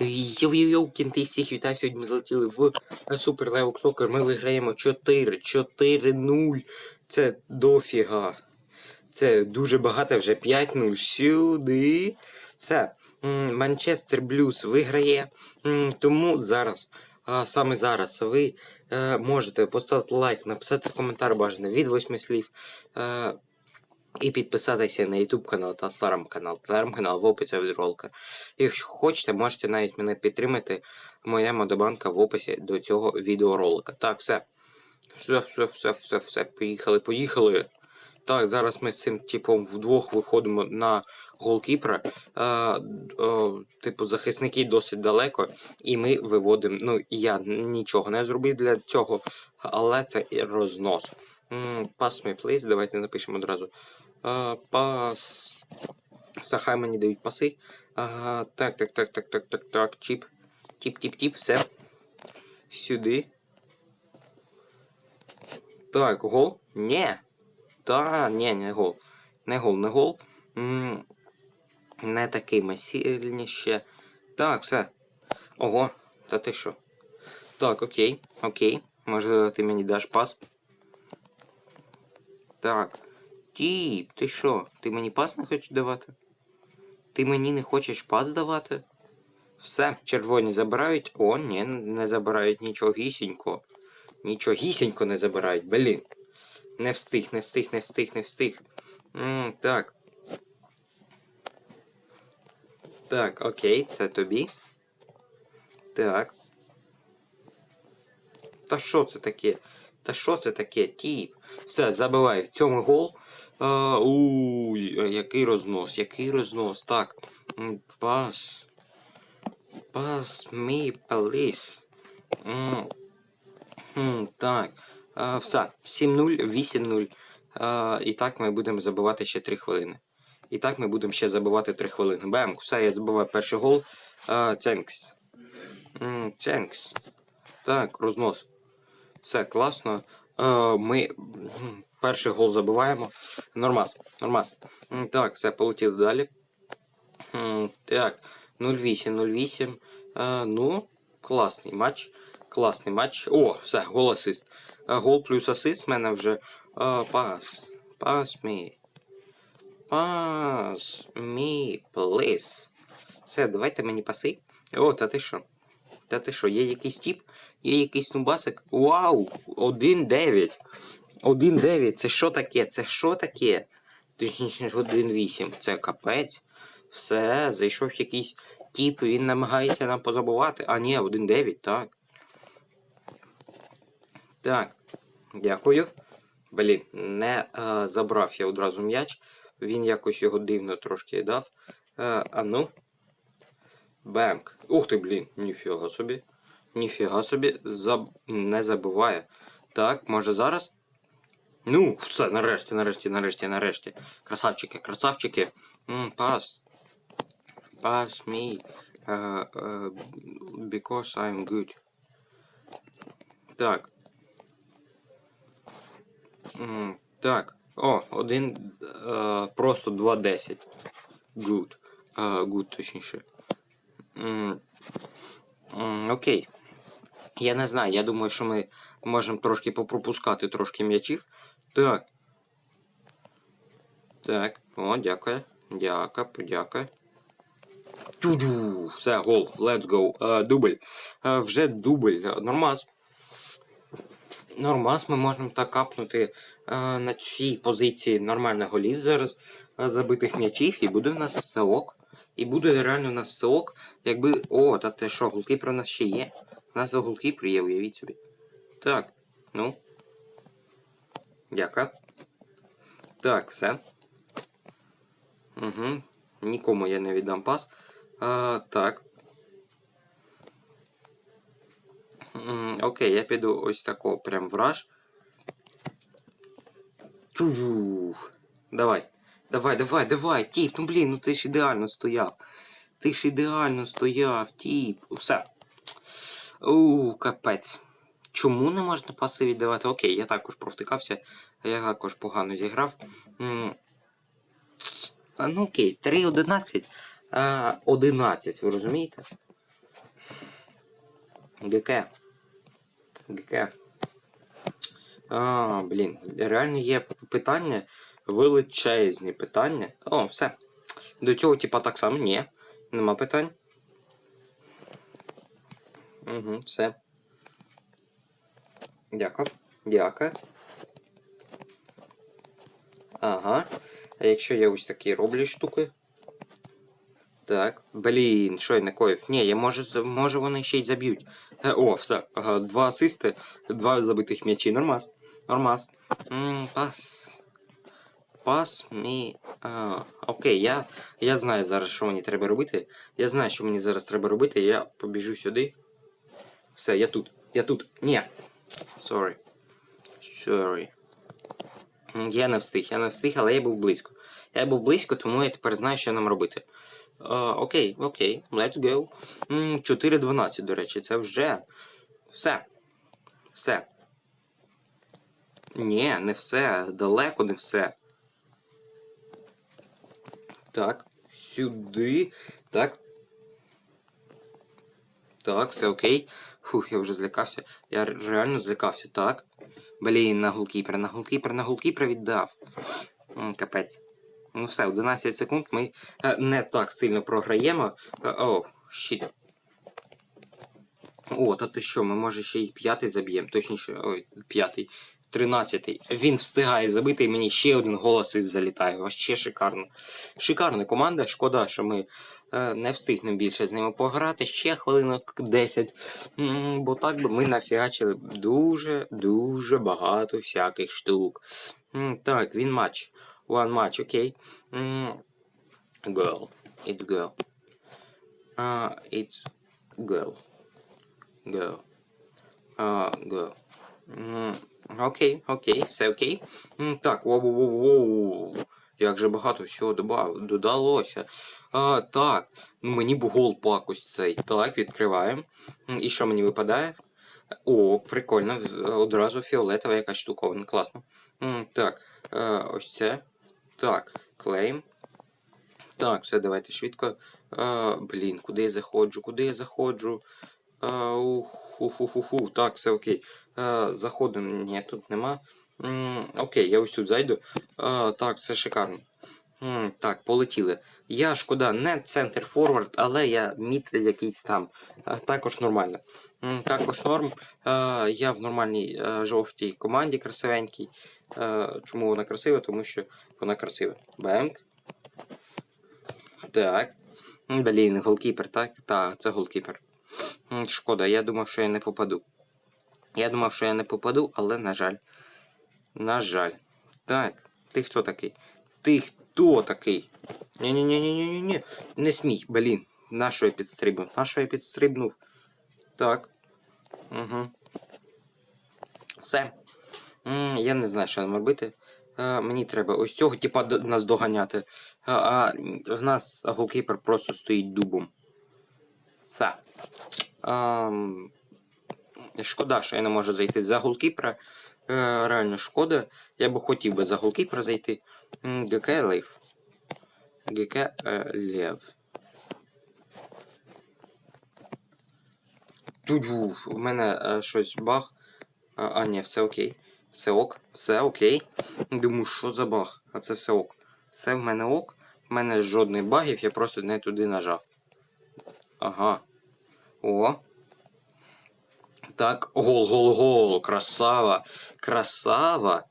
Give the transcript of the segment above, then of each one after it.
Йоу-йоу-йоу, кінти всіх вітаю. Сьогодні ми залетіли в Супер Левок Сокер. Ми виграємо 4, 4-0. Це дофіга. Це дуже багато, вже 5-0. Сюди. Все. Манчестер Блюз виграє. Тому зараз, саме зараз, ви е, можете поставити лайк, написати коментар бажаний від 8 слів. І підписатися на YouTube канал та телеграм-канал. Телеграм-канал в описі від. Якщо хочете, можете навіть мене підтримати. Моя модобанка в описі до цього відеоролика. Так, все. Все, все, все, все, все. Поїхали, поїхали. Так, зараз ми з цим типом вдвох виходимо на голкіпера. Е, е, типу, захисники досить далеко, і ми виводимо. Ну, я нічого не зробив для цього, але це і рознос. Pass me, please. Давайте напишемо одразу. Пас. Все, хай мені дають паси. Так, так, так, так, так, так, так. Чіп. Тіп, тіп, тіп, все. Сюди. Так, гол? Ні. Та, ні, не гол. Не гол, не гол. Не такий масильніше. Так, все. Ого, та ти що? Так, окей, окей. Може ти мені даш пас? Так. Тіп, ти що? Ти мені пас не хочеш давати? Ти мені не хочеш пас давати? Все, червоні забирають. О, ні, не забирають нічого гісінько. Нічого гісінько не забирають, блін. Не встиг, не встиг, не встиг, не встиг. М, так. Так, окей, це тобі. Так. Та що це таке? Та що це таке? Тіп. Все, забиває в цьому гол. А, а який рознос, який рознос. Так. Пас. Пас мій м, Так. А, все. 7-0, 8-0. А, І так ми будемо забивати ще 3 хвилини. І так ми будемо ще забивати 3 хвилини. Бем, все, я забиваю перший гол. Ценкс. Ценкс. Так, рознос. Все класно. Е, ми перший гол забиваємо. Нормас. Нормас. Так, все, полетіли далі. Так, 0-8, 0-8. Е, Ну, класний матч. Класний матч. О, все, гол асист. Е, Гол плюс асист в мене вже. Пас. Пас мій. Пас мій, плиз. Все, давайте мені паси. О, та ти що? Та ти що, є якийсь тіп? Є якийсь нубасик? Вау! 1-9. 1-9. Це що таке? Це що таке? Точніше 1-8. Це капець. Все, зайшов якийсь тіп, він намагається нам позабувати. А ні, 1-9, так. Так. Дякую. Блін, не е, забрав я одразу м'яч. Він якось його дивно трошки дав. Е, а ну. Бемк. Ух ти, блін, ніфіга собі. Ніфіга собі заб... не забуває. Так, може зараз? Ну, все, нарешті, нарешті, нарешті, нарешті. Красавчики, красавчики. М, пас. Пас me. Uh, uh, because I'm good. Так. М, так. О, один. е, просто 2.10. Good. Е, good, точніше. Окей. Я не знаю, я думаю, що ми можемо трошки попропускати трошки м'ячів. Так. Так, о, дякую. Дяка, подяка. Тю-дю. Все, гол. Let's go. Е, дубль. Е, вже дубль. Е, Нормас. Нормас, ми можемо так капнути е, на цій позиції нормально голів зараз, е, забитих м'ячів, і буде в нас все ок. І буде реально у нас все ок, якби. О, та те що, голкіпер у нас ще є. У нас голкіпер є, уявіть собі. Так, ну. Дяка. Так, все. Угу. Нікому я не віддам пас. А, так. М, Окей, я піду ось такого прям враж. Тюжух. Давай. Давай, давай, давай, тіп, ну блін, ну ти ж ідеально стояв. Ти ж ідеально стояв, тіп. Все. У, капець. Чому не можна паси віддавати? Окей, я також провтикався, я також погано зіграв. М. А, ну окей, 3-11. А, 11, ви розумієте? ГК. ГК. А, блін, реально є питання, величезні питання. О, все. До цього, типа, так само. Ні. Нема питань. Угу, все. Дякую. Дякую. Ага. А якщо я ось такі роблю штуки? Так. Блін, що я накоїв? Ні, я може, може вони ще й заб'ють. Е, О, все. Ага, два асисти, два забитих м'ячі. Нормас. Нормас. М, пас. Пас мі. А, окей, я, я знаю зараз, що мені треба робити. Я знаю, що мені зараз треба робити. Я побіжу сюди. Все, я тут. Я тут. Ні. Sorry. Sorry. Я не встиг, я не встиг, але я був близько. Я був близько, тому я тепер знаю, що нам робити. Окей, окей, let's go. 4.12, до речі, це вже. Все. Все. Ні, не все. Далеко не все. Так, сюди. Так. Так, все окей. Фух, я вже злякався. Я реально злякався, так. Блін, на голкіпера, на голкіпера, на голкіпера віддав. Капець. Ну все, 11 секунд ми е, не так сильно програємо. Е, О, щит. О, то ти що, ми може ще й п'ятий заб'ємо. Точніше, ой, п'ятий. Тринадцятий. Він встигає забити, і мені ще один голос із залітає. Вообще шикарно. Шикарна команда. Шкода, що ми е, не встигнемо більше з ними пограти. Ще хвилинок 10. Бо так би ми нафіачили дуже-дуже багато всяких штук. Так, він матч. One match, окей. Girl. It's girl. Uh, it's girl. Girl. Uh, girl. Окей, окей, все окей. Так, воу-воу-воу. Як же багато всього додалося. А, так, ну мені б гол пак ось цей. Так, відкриваємо. І що мені випадає? О, прикольно. Одразу фіолетова якась штуковина. Класно. Так, е, ось це. Так, клейм. Так, все, давайте швидко. А, блін, куди я заходжу? Куди я заходжу? А, ух, ух, ух, ух, ух. Так, все окей. А, заходимо. Ні, тут нема. М, окей, я ось тут зайду. А, так, все шикарно. М, так, полетіли. Я шкода, не центр форвард, але я мід якийсь там. А, також нормально. М, також норм. А, я в нормальній а, жовтій команді красивенькій. А, чому вона красива? Тому що вона красива. Бенк. Так. Блін, голкіпер, так? Так, це голкіпер. Шкода, я думав, що я не попаду. Я думав, що я не попаду, але на жаль. На жаль. Так, ти хто такий? Ти хто такий? Ні-ні-ні-ні-ні-ні. Не смій, блін. На що я підстрибнув? На що я підстрибнув? Так. Угу. Все. Я не знаю, що нам робити. А, мені треба ось цього, типа, нас доганяти. А, а в нас голкіпер просто стоїть дубом. Все. Шкода, що я не можу зайти за голкіпера. Реально шкода. Я би хотів би за голкіпера зайти. ГК Лев. ГК е, Лев. Туду, у мене е, щось баг. А, ні, все окей. Все ок, все окей. Думаю, що за баг? А це все ок. Все в мене ок. В мене жодних багів, я просто не туди нажав. Ага. О. Так, гол, гол, гол. Красава. Красава.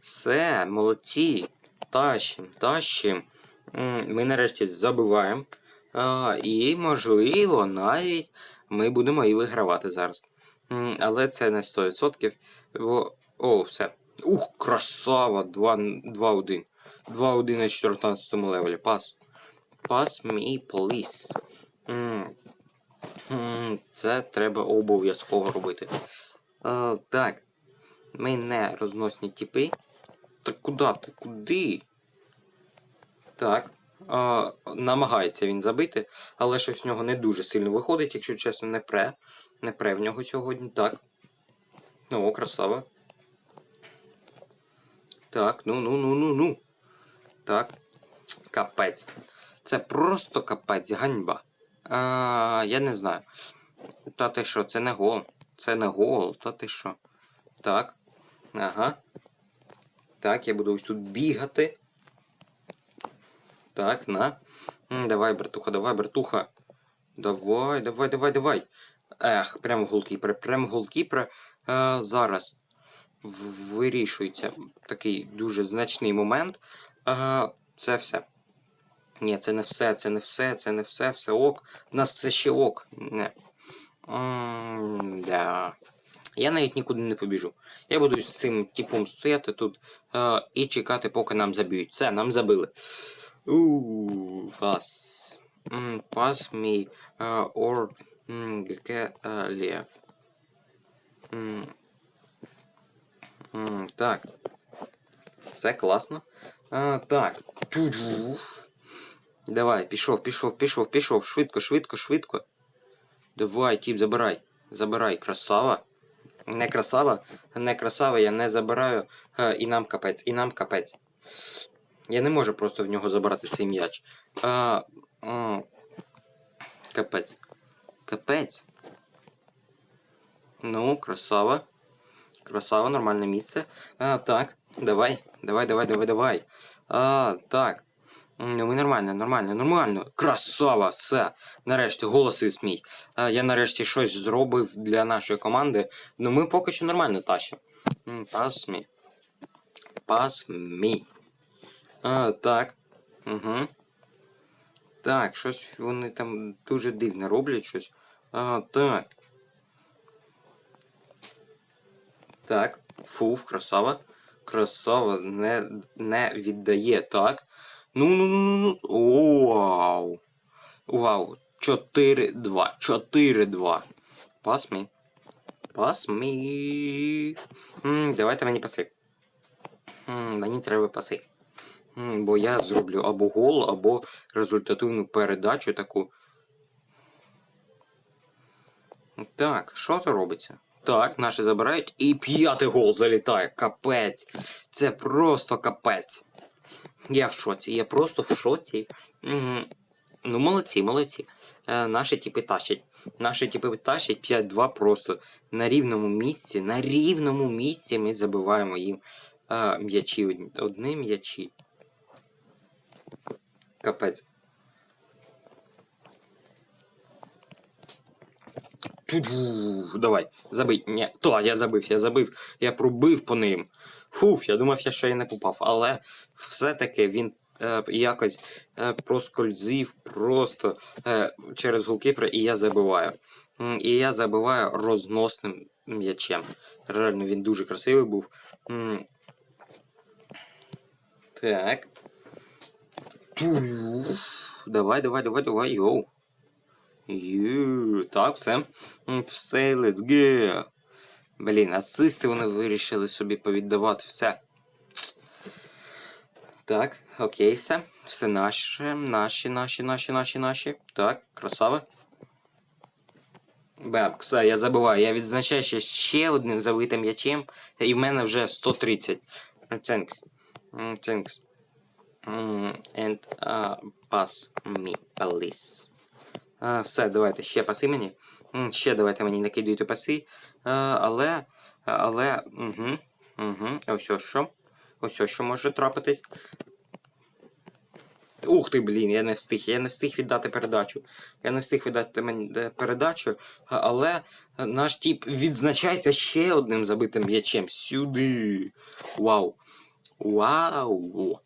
Все, молодці. Тащим, тащим. Ми нарешті забиваємо. І, можливо, навіть ми будемо і вигравати зараз. Але це не 100%. Бо... О, все. Ух, красава! 2-1. 2-1 на 14 левелі. Пас. Пас мій пліс. Це треба обов'язково робити. А, так. Ми не розносні тіпи. Так куди ти? Куди? Так. А, намагається він забити, але щось в нього не дуже сильно виходить, якщо чесно, не пре. Не пре в нього сьогодні. Так. О, красава. Так, ну ну ну ну ну. Так. Капець. Це просто капець, ганьба. А, я не знаю. Та ти що, це не гол. Це не гол, та ти що. Так. Ага. Так, я буду ось тут бігати. Так, на. Давай, братуха, давай, братуха. Давай, давай, давай, давай. Ех, прям голкіпер, прям голкіпер. Е, зараз вирішується такий дуже значний момент. Е, це все. Ні, це не все, це не все, це не все, все ок. У нас це ще ок. Не. Да. Я навіть нікуди не побіжу. Я буду з цим типом стояти тут е, і чекати, поки нам заб'ють. Все, нам забили. Пас. М, Пас мій е, ГК е, Лев. Так. Все класно. А, так. Давай, пішов, пішов, пішов, пішов. Швидко, швидко, швидко. Давай, тіп, забирай. Забирай, красава. Не красава, не красава, я не забираю. Е, і нам капець, і нам капець. Я не можу просто в нього забрати цей м'яч. А, м, капець. Капець. Ну, красава. Красава, нормальне місце. А, так, давай, давай, давай, давай, давай. А, так. Ну, ми нормально, нормально, нормально. Красава, все. Нарешті, голоси мій. А, я нарешті щось зробив для нашої команди. Ну ми поки що нормально тащимо. Пас мій. Пас мій. А, так. Угу. Так, щось вони там дуже дивно роблять щось. А, так. Так. Фуф, красава. Красава не, не віддає. Так. Ну, ну, ну, ну. Вау. Вау. 4-2. 4-2. Пас мій. Пас мій. Давайте мені паси. Мені треба паси. Бо я зроблю або гол, або результативну передачу таку. Так, що це робиться? Так, наші забирають. І п'ятий гол залітає. Капець. Це просто капець. Я в шоці, я просто в шоці. Ну, молодці, молодці. Е, наші типи тащать. Наші типи тащать 5-2 просто на рівному місці. На рівному місці ми забиваємо їм е, м'ячі. одні- м'ячі. Капець. Давай, забий. Ні, то я забив, я забив. Я пробив по ним. Фуф, я думав, я ще й не попав. Але все-таки він е, якось е, проскользив просто е, через голкіпера, і я забиваю. І я забиваю розносним м'ячем. Реально він дуже красивий був. Так. Давай, давай, давай, давай, йоу. Ю, так, все. Все, let's go. Блін, асисти вони вирішили собі повіддавати все. Так, окей, все. Все наше, наші, наші, наші, наші, наші. Так, красава. Беб, все, я забуваю. Я відзначаю ще, ще одним забитим м'ячем, і в мене вже 130. Thanks. Thanks. And uh, pass me, please. А, все, давайте, ще паси мені. Ще давайте мені накидуйте паси. Але. Але. Угу, угу. Ось що. Ось що може трапитись. Ух ти, блін, я не встиг. Я не встиг віддати передачу. Я не встиг віддати мені е, передачу, але наш тіп відзначається ще одним забитим м'ячем. Сюди. Вау. Вау.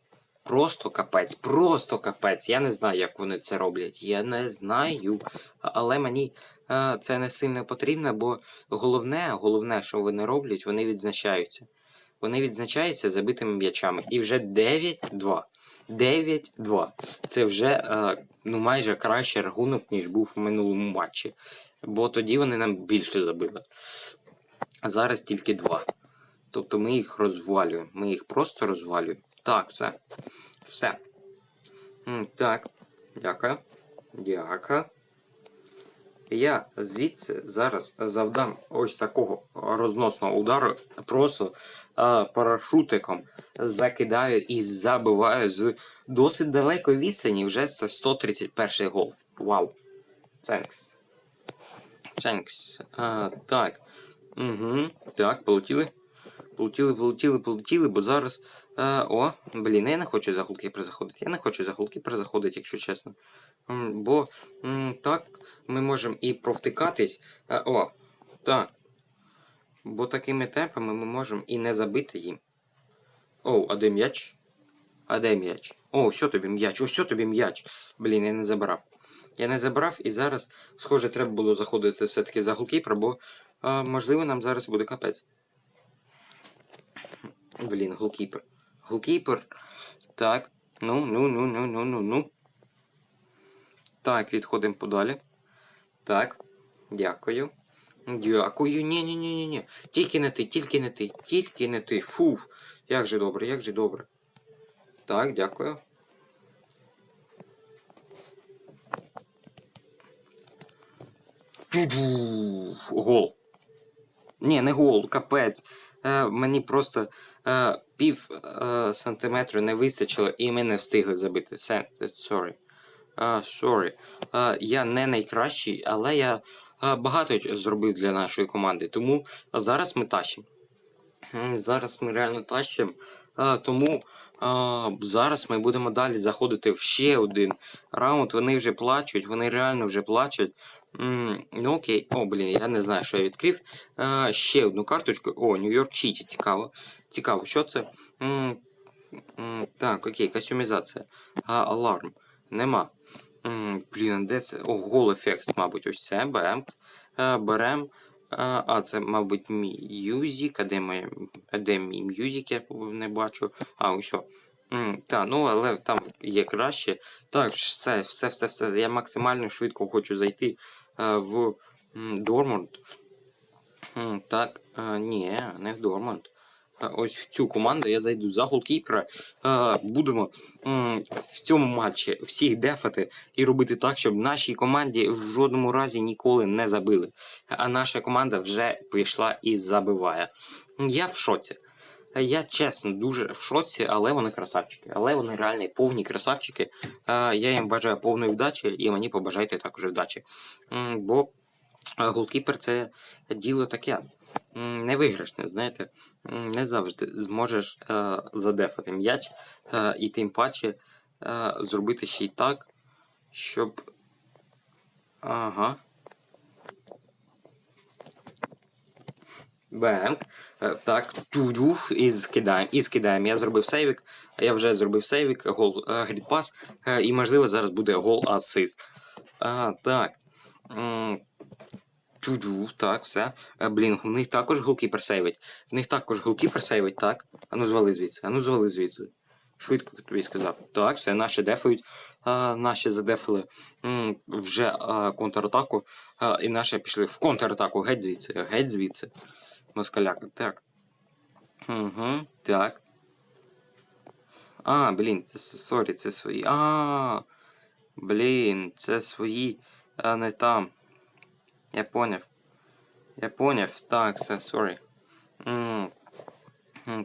Просто капець, просто капець. Я не знаю, як вони це роблять. Я не знаю. Але мені е, це не сильно потрібно, бо головне, головне, що вони роблять, вони відзначаються. Вони відзначаються забитими м'ячами. І вже 9-2. 9-2. Це вже е, ну, майже кращий рахунок, ніж був в минулому матчі. Бо тоді вони нам більше забили. А зараз тільки 2. Тобто ми їх розвалюємо. Ми їх просто розвалюємо. Так, все. Все. Так. Дякую. Дякую. Я звідси зараз завдам ось такого розносного удару. Просто а, парашутиком закидаю і забиваю з досить далекої відстані. Вже це 131 гол. Вау. Thanks. Thanks. А, так. Угу. Так, полетіли. Полетіли, полетіли, полетіли, бо зараз. А, о, блін, я не хочу за голкіпер заходити. Я не хочу за голкіпер заходити, якщо чесно. Бо так ми можемо і провтикатись. О, так. Бо такими темпами ми можемо і не забити їм. О, а де м'яч? А де м'яч? О, ось тобі м'яч, ось тобі м'яч. Блін, я не забрав. Я не забрав і зараз, схоже, треба було заходити все-таки за голкіпер, бо а, можливо нам зараз буде капець. Блін, голкіпер. Голкіпер. Так. Ну, ну, ну, ну, ну, ну, ну. Так, відходимо подалі. Так. Дякую. Дякую. Ні, ні, ні, ні, ні. Тільки не ти, тільки не ти, тільки не ти. Фуф. Як же добре, як же добре. Так, дякую. Гол. Ні, не гол, капець. Е, мені просто е, пів е, сантиметру не вистачило і ми не встигли забити. Sorry. Sorry. Я не найкращий, але я багато зробив для нашої команди. Тому зараз ми тащимо. Зараз ми реально тащимо. Тому зараз ми будемо далі заходити в ще один раунд. Вони вже плачуть, вони реально вже плачуть. Ну окей, о, блін, я не знаю, що я відкрив. Ще одну карточку. О, Нью-Йорк Сіті, цікаво. Цікаво, що це? Так, окей, кастюмізація. А, аларм. Нема. Блін, де це? О, гол ефект, мабуть, ось це. Берем. Е, Берем. А, а, це, мабуть, мюзик. А де моє, а де мій мюзик, я не бачу. А, ось. о. М, Та, ну але там є краще. Так, все, все, все, все. Я максимально швидко хочу зайти е, в Дормунд. Так, е, ні, не в Дормунд. Ось в цю команду я зайду за голкіпера. Будемо в цьому матчі всіх дефати і робити так, щоб нашій команді в жодному разі ніколи не забили. А наша команда вже пішла і забиває. Я в шоці. Я чесно дуже в шоці, але вони красавчики. Але вони реально повні красавчики. Я їм бажаю повної вдачі і мені побажайте також вдачі. Бо голкіпер це діло таке. Невиграшне, знаєте. Не завжди зможеш е, задефати м'яч е, і тим паче е, зробити ще й так, щоб. Ага. Бенк. Е, Так, тюдюх, і скидаємо. І скидаємо. Я зробив сейвік. Я вже зробив сейвік, гол е, грідпас. е, І можливо зараз буде гол асист. А, так. Тюдюх, так, все. Е, Блін, в них також голкіпер сейвить. В них також голкіпер сейвить, так. Ану звали звідси, ану звали звідси. Швидко тобі сказав. Так, все, наші дефають. А, наші задефали м, вже а, контратаку. А, і наші пішли в контратаку. Геть звідси, геть звідси. Москаляка, так. Угу, так. А, блін, це сорі, це свої. А, блін, це свої, а не там. Я поняв. Я поняв. Так, все, сорі.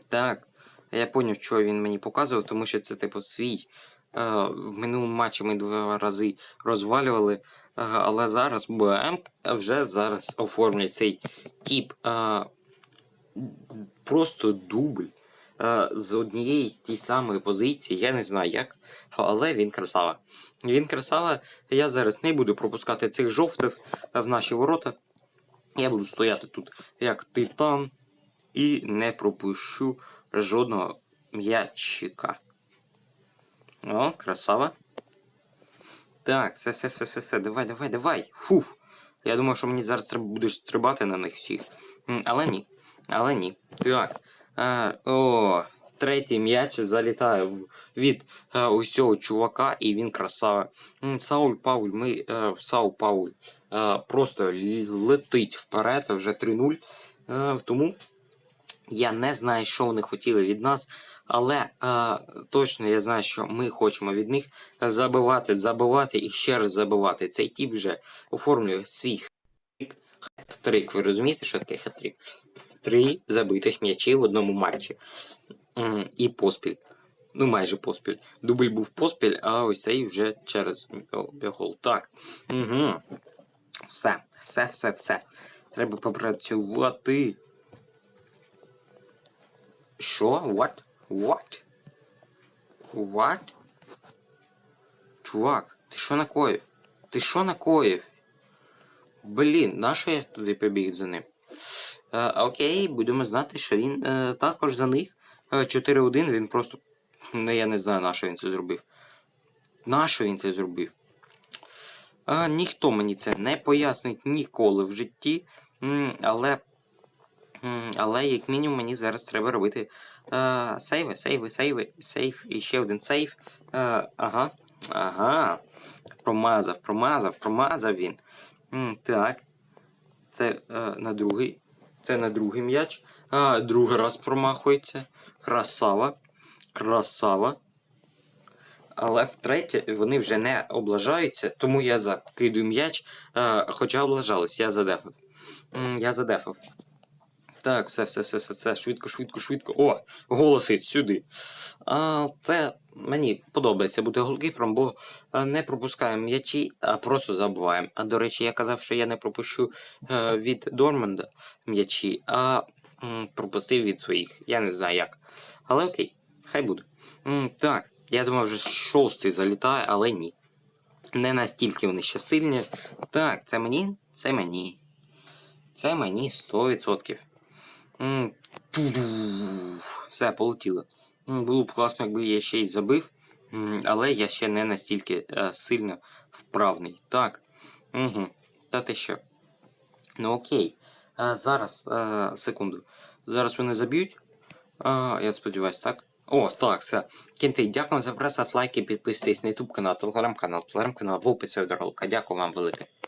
Так. Я поняв, що він мені показував, тому що це типу свій. Е, В минулому матчі ми два рази розвалювали, е, але зараз БМ вже зараз оформлює цей тип е, просто дубль з однієї тієї самої позиції. Я не знаю як, але він красава. Він красава. Я зараз не буду пропускати цих жовтих в наші ворота. Я буду стояти тут як титан і не пропущу жодного м'ячика. О, красава. Так, все, все, все, все, все. Давай, давай, давай. Фуф. Я думав, що мені зараз треба буде стрибати на них всіх. Але ні. Але ні. Так. А, о, третій м'яч залітає від е, ось чувака, і він красава. Сауль Пауль, ми е, Саул Пауль е, просто летить вперед, вже 3-0. Е, тому я не знаю, що вони хотіли від нас, але е, точно я знаю, що ми хочемо від них забивати, забивати і ще раз забивати. Цей тип вже оформлює свій хет-трик. Ви розумієте, що таке хет-трик? Три забитих м'ячі в одному матчі. І поспіль. Ну, майже поспіль. Дубль був поспіль, а ось цей вже через о, гол. Так. Угу. Все, все, все, все. Треба попрацювати. Що? What? What? What? Чувак, ти що накоїв? Ти що накоїв? Блін, нащо я туди побіг за ним? Е, окей, будемо знати, що він е, також за них. Е, 4-1 він просто. Ну, я не знаю, на що він це зробив. На що він це зробив? Е, ніхто мені це не пояснить ніколи в житті. Але. Але, як мінімум, мені зараз треба робити е, сейви, сейви, сейви, сейф і ще один сейф. Е, ага. Ага. Промазав, промазав, промазав він. Так. Це е, на другий. Це на другий м'яч. А, другий раз промахується. Красава. Красава. Але втретє вони вже не облажаються, тому я закидую м'яч. Е, хоча облажались, я задефав. Я задефав. Так, все, все, все, все, все. Швидко, швидко, швидко. О, голосить сюди. А, це мені подобається бути голкіпером, бо е, не пропускаємо м'ячі, а просто забуваємо. А до речі, я казав, що я не пропущу е, від Дорманда м'ячі, а пропустив від своїх. Я не знаю як. Але окей, хай буде. Так, я думав, вже шостий залітає, але ні. Не настільки вони ще сильні. Так, це мені? Це мені. Це мені 100%. М, ту-ду. Все, полетіло. Було б класно, якби я ще й забив, але я ще не настільки е, сильно вправний. Так. Угу. Та ти що? Ну окей. Зараз, секунду. Зараз вони заб'ють. Я сподіваюся, так? О, так, все. Кінти, дякую за перегляд, лайки, підписуйтесь на YouTube канал, телеграм-канал, телеграм-канал в описі до ролика. Дякую вам велике.